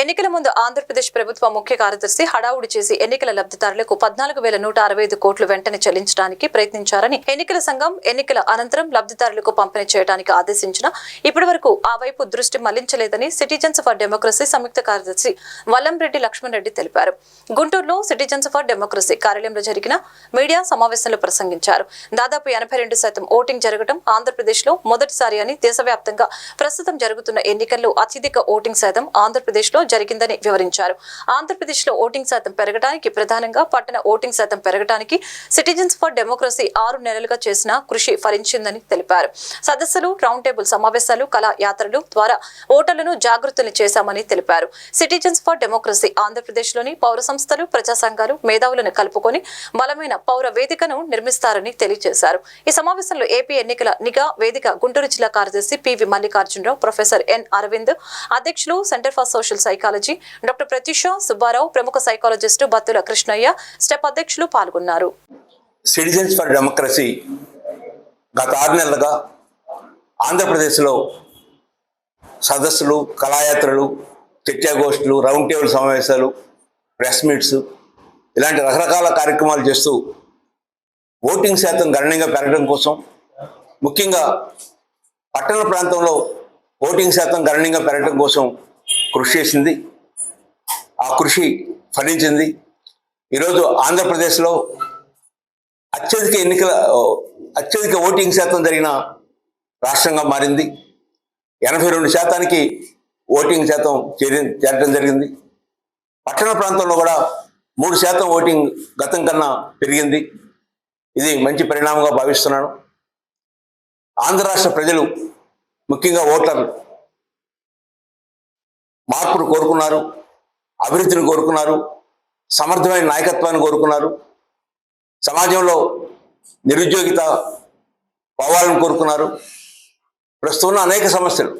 ఎన్నికల ముందు ఆంధ్రప్రదేశ్ ప్రభుత్వ ముఖ్య కార్యదర్శి హడావుడి చేసి ఎన్నికల లబ్ధిదారులకు పద్నాలుగు వేల నూట అరవై ఐదు కోట్లు వెంటనే చెల్లించడానికి ప్రయత్నించారని ఎన్నికల సంఘం ఎన్నికల అనంతరం లబ్ధిదారులకు పంపిణీ చేయడానికి ఆదేశించిన ఇప్పటి వరకు ఆ వైపు దృష్టి మళ్ళించలేదని సిటిజన్స్ ఫర్ డెమోక్రసీ సంయుక్త కార్యదర్శి వల్లంరెడ్డి లక్ష్మణ్ రెడ్డి తెలిపారు. గుంటూరులో సిటిజన్స్ ఫర్ డెమోక్రసీ కార్యాలయంలో జరిగిన మీడియా సమావేశంలో ప్రసంగించారు. దాదాపు ఎనభై రెండు శాతం ఓటింగ్ జరగడం ఆంధ్రప్రదేశ్లో మొదటిసారి అని దేశవ్యాప్తంగా ప్రస్తుతం జరుగుతున్న ఎన్నికల్లో అత్యధిక ఓటింగ్ శాతం ఆంధ్రప్రదేశ్లో జరిగిందని వివరించారు. ఆంధ్రప్రదేశ్లో ఓటింగ్ శాతం పెరగడానికి ప్రధానంగా పట్టణ ఓటింగ్ శాతం పెరగడానికి సిటిజన్స్ ఫర్ డెమోక్రసీ ఆరు నెలలుగా చేసిన కృషి ఫలించిందని తెలిపారు. సదస్సులు రౌండ్ టేబుల్ సమావేశాలు కళా యాత్రలు ద్వారా ఓటర్లను జాగృతులు చేశామని తెలిపారు. సిటిజన్స్ ఫర్ డెమోక్రసీ ఆంధ్రప్రదేశ్లోని పౌర సంస్థలు ప్రజా సంఘాలు మేధావులను కలుపుకొని బలమైన పౌర వేదికను నిర్మిస్తారని తెలియజేశారు. ఈ సమావేశంలో ఏపీ ఎన్నికల నిఘా వేదిక గుంటూరు జిల్లా కార్యదర్శి PV Mallikarjunarao professor N Aravind అధ్యక్షులు centre for social psychology doctor Pratyusha Subbarao ప్రముఖ సైకాలజిస్టు బత్తుల కృష్ణయ్య స్టెప్ అధ్యక్షులు పాల్గొన్నారు. సిటిజన్స్ ఫర్ డెమోక్రసీ గత ఆరు నెలలుగా ఆంధ్రప్రదేశ్లో సదస్సులు కళాయాత్రలు చర్చాగోష్ఠులు రౌండ్ టేబుల్ సమావేశాలు ప్రెస్ మీట్స్ ఇలాంటి రకరకాల కార్యక్రమాలు చేస్తూ ఓటింగ్ శాతం గణనీయంగా పెరగడం కోసం ముఖ్యంగా పట్టణ ప్రాంతంలో ఓటింగ్ శాతం గణనీయంగా పెరగడం కోసం కృషి చేసింది. ఆ కృషి ఫలించింది. ఈరోజు ఆంధ్రప్రదేశ్లో అత్యధిక ఎన్నికల అత్యధిక ఓటింగ్ శాతం జరిగిన రాష్ట్రంగా మారింది. ఎనభై రెండు శాతానికి ఓటింగ్ శాతం చేరి చేరడం జరిగింది. పట్టణ ప్రాంతంలో కూడా మూడు శాతం ఓటింగ్ గతం కన్నా పెరిగింది. ఇది మంచి పరిణామంగా భావిస్తున్నాను. ఆంధ్ర రాష్ట్ర ప్రజలు ముఖ్యంగా ఓటర్లు మార్పును కోరుకున్నారు అభివృద్ధిని కోరుకున్నారు సమర్థమైన నాయకత్వాన్ని కోరుకున్నారు. సమాజంలో నిరుద్యోగిత పోవాలని కోరుకున్నారు. ప్రస్తుతం ఉన్న అనేక సమస్యలు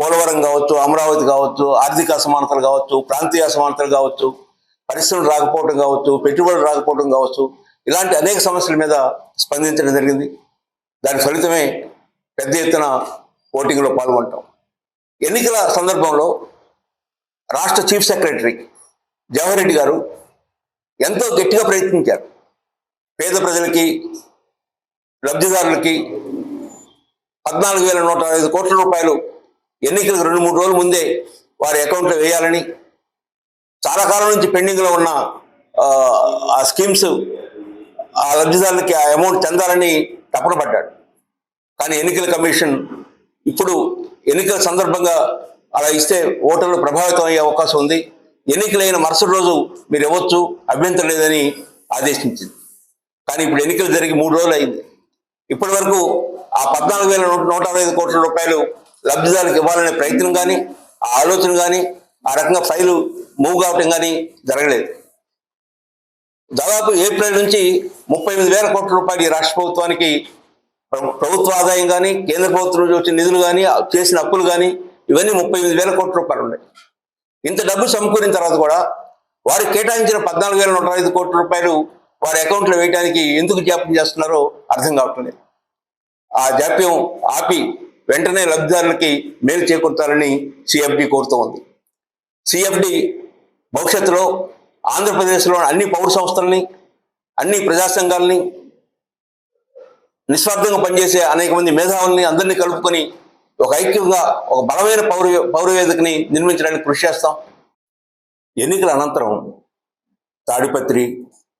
పోలవరం కావచ్చు అమరావతి కావచ్చు ఆర్థిక అసమానతలు కావచ్చు ప్రాంతీయ అసమానతలు కావచ్చు పరిశ్రమలు రాకపోవడం కావచ్చు పెట్టుబడులు రాకపోవడం కావచ్చు ఇలాంటి అనేక సమస్యల మీద స్పందించడం జరిగింది. దాని ఫలితమే పెద్ద ఎత్తున ఓటింగ్లో పాల్గొంటాం. ఎన్నికల సందర్భంలో రాష్ట్ర చీఫ్ సెక్రటరీ జవహర్ రెడ్డి గారు ఎంతో గట్టిగా ప్రయత్నించారు. పేద ప్రజలకి లబ్ధిదారులకి పద్నాలుగు వేల నూట ఐదు కోట్ల రూపాయలు ఎన్నికలకు రెండు మూడు రోజుల ముందే వారి అకౌంట్లో వేయాలని చాలా కాలం నుంచి పెండింగ్లో ఉన్న ఆ, స్కీమ్స్ ఆ లబ్ధిదారులకి ఆ అమౌంట్ చెందాలని తపన పడ్డాడు. కానీ ఎన్నికల కమిషన్ ఇప్పుడు ఎన్నికల సందర్భంగా అలా ఇస్తే ఓటర్లు ప్రభావితం అయ్యే అవకాశం ఉంది. ఎన్నికలైన మరుసటి రోజు మీరు ఇవ్వచ్చు అభ్యంతరం లేదని ఆదేశించింది. కానీ ఇప్పుడు ఎన్నికలు జరిగి మూడు రోజులు అయింది. ఇప్పటి వరకు ఆ పద్నాలుగు వేల నూట అరవై ఐదు కోట్ల రూపాయలు లబ్ధిదారులకు ఇవ్వాలనే ప్రయత్నం కానీ ఆ ఆలోచన కానీ ఆ రకంగా ఫైలు మూవ్ కావటం కానీ జరగలేదు. దాదాపు ఏప్రిల్ నుంచి ముప్పై ఎనిమిది వేల కోట్ల రూపాయలు రాష్ట్ర ప్రభుత్వానికి ప్రభుత్వ ఆదాయం కానీ కేంద్ర ప్రభుత్వం నుంచి వచ్చిన నిధులు కానీ చేసిన అప్పులు కానీ ఇవన్నీ ముప్పై ఎనిమిది వేల కోట్ల రూపాయలు ఉన్నాయి. ఇంత డబ్బు సమకూరిన తర్వాత కూడా వారికి కేటాయించిన పద్నాలుగు వేల నూట ఐదు కోట్ల రూపాయలు వారి అకౌంట్లో వేయడానికి ఎందుకు జాప్యం చేస్తున్నారో అర్థం కావట్లేదు. ఆ జాప్యం ఆపి వెంటనే లబ్ధిదారులకి మేలు చేకూర్చాలని సిఎఫ్డి కోరుతూ ఉంది. సిఎఫ్డి భవిష్యత్తులో ఆంధ్రప్రదేశ్లో అన్ని పౌర సంస్థల్ని అన్ని ప్రజా సంఘాలని నిస్వార్థంగా పనిచేసే అనేక మంది మేధావుల్ని అందరినీ కలుపుకొని ఒక ఐక్యంగా ఒక బలమైన పౌర పౌరవేదికని నిర్మించడానికి కృషి చేస్తాం. ఎన్నికల అనంతరం తాడిపత్రి